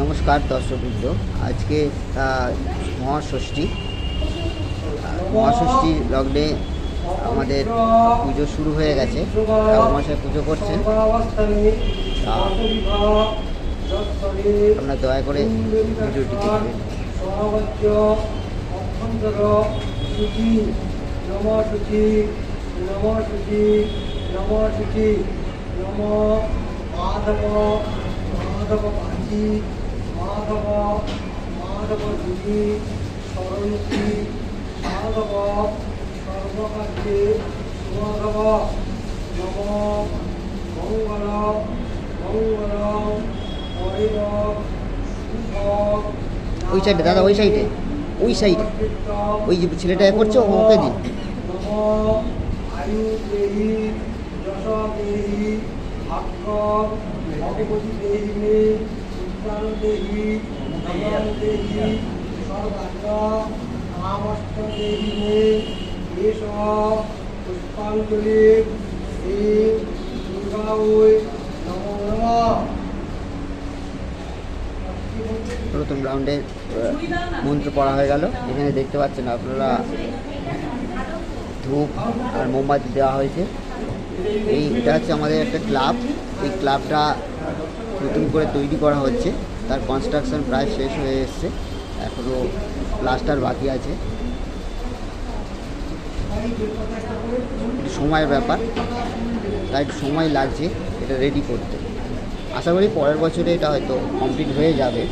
নমস্কার দর্শকবৃন্দ। আজকে মহাষষ্ঠী। মহাষষ্ঠী লগ্নে আমাদের পুজো শুরু হয়ে গেছে। মহাশয় পুজো করছেন। আপনারা দয়া করে ভিডিওটি দেখবেন। নম মাধব মাধব ভাজি মাধব মাধব শুচি সরণী মাধব সর্বকার্যে সুমাধব নম মঙ্গল মঙ্গল হরিব শুভ ওই সাইডে দাদা ওই সাইডে ওই সাইডে ওই যে ছেলেটা করছে ওকে দিন। আয়ু দেহি যশ দেহি ভাগ্য ভগবতী দেহি মে উত্তান দেহি নমন সর্বাঙ্গ এষ পুষ্পাঞ্জলি প্রথম রাউন্ডে মন্ত্র পড়া হয়ে গেল। এখানে দেখতে পাচ্ছেন আপনারা ধূপ আর মোমবাতি দেওয়া হয়েছে। এই, এটা হচ্ছে আমাদের একটা ক্লাব। এই ক্লাবটা নতুন করে তৈরি করা হচ্ছে। তার কনস্ট্রাকশন প্রায় শেষ হয়ে এসছে। এখনও প্লাস্টার বাকি আছে। সময়ের ব্যাপার। তাই সময় লাগছে এটা রেডি করতে। আশা করি পরের বছরে এটা হয়তো কমপ্লিট হয়ে যাবে।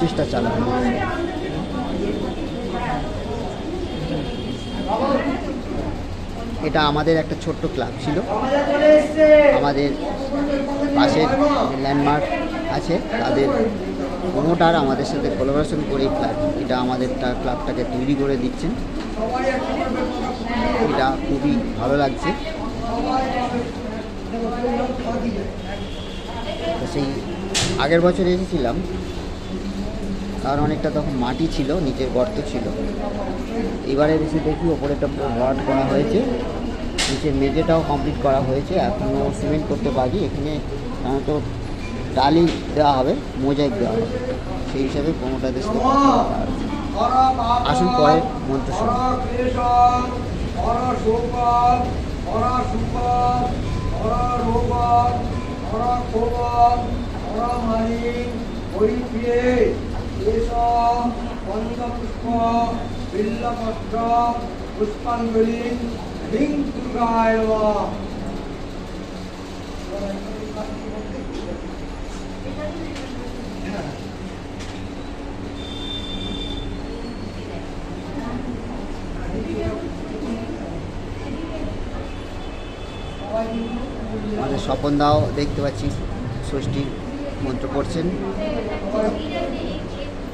চেষ্টা চালানো এটা আমাদের একটা ছোট্ট ক্লাব ছিল। আমাদের পাশের ল্যান্ডমার্ক আছে, তাদের প্রমোটার আমাদের সাথে কোলাবোরেশন করে ক্লাব এটা আমাদের ক্লাবটাকে তৈরি করে দিচ্ছেন। এটা খুবই ভালো লাগছে। সেই আগের বছর এসেছিলাম। কারণ অনেকটা তখন মাটি ছিল, নিচের গর্ত ছিল। এবারে এসে দেখি ওপরেটা পুরো রড করা হয়েছে। নিচের মেঝেটাও কমপ্লিট করা হয়েছে। এখনও সিমেন্ট করতে পারি এখানে তো টালি দেওয়া হবে, মোজাইক দেওয়া হবে। সেই হিসাবে বলা হয়েছে। আসুন পরে মন্ত্র। এস পঞ্চপুষ্প বিল্লপত্র পুষ্পাঞ্জলি হিং আমাদের স্বপন দাও দেখতে পাচ্ছি ষষ্ঠী মন্ত্র পড়ছেন।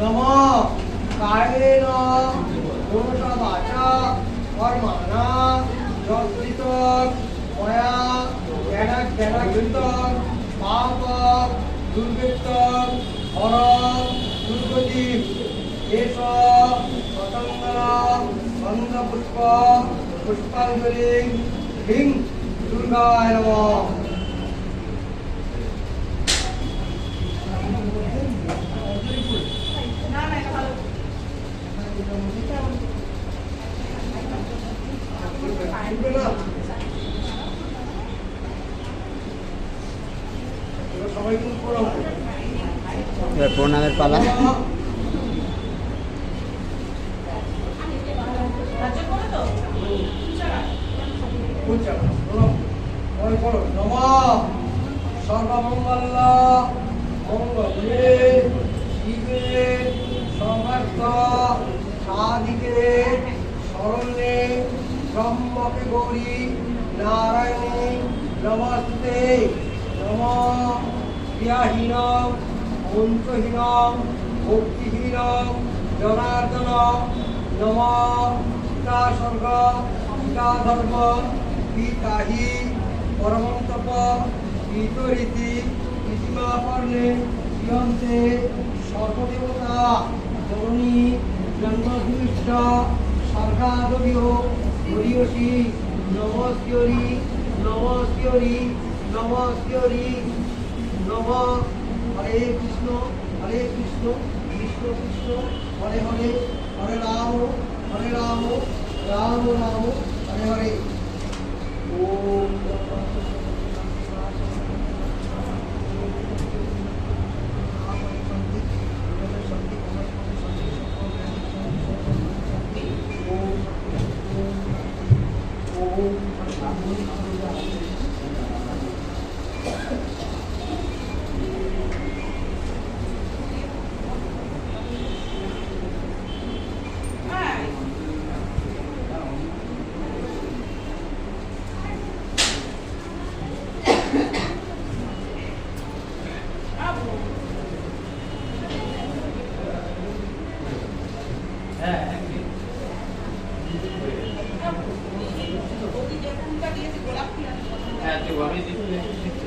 নম কায়েন মনসা বাচা কর্মাণা যৎকৃত ময়া জ্ঞান জ্ঞানকৃত পাপ দুর্বৃত্ত হর দুর্গতি এস পতঙ্গ গন্ধপুষ্প পুষ্পাঞ্জলি হিং দুর্গায় নমঃ প্রণামের পালা। নম সর্বমঙ্গল মঙ্গলে শিবে সমর্থ গৌরী নারায়ণী, নমস্তে। নম ক্রিয়াহীন মন্ত্রহীন ভক্তিহীন জনার্দন। নম পিতা স্বর্গ পিতা ধর্ম পিতাহি পরমন্তপ পিতরীতি পৃথিবী পর্ণে প্রিয়ন্তে সর্বদেবতা, জননী, জন্মভূমিষ্ঠ সর্গাদবীয় হরিয়সী নমস্করি নমস্করি নমস্করি। নম, হরে কৃষ্ণ হরে কৃষ্ণ কৃষ্ণ কৃষ্ণ, হরে হরে হরে রাম হরে রাম রাম রাম, হরে হরে। ওম Thank you. হ্যাঁ দেবো আমি দিচ্ছি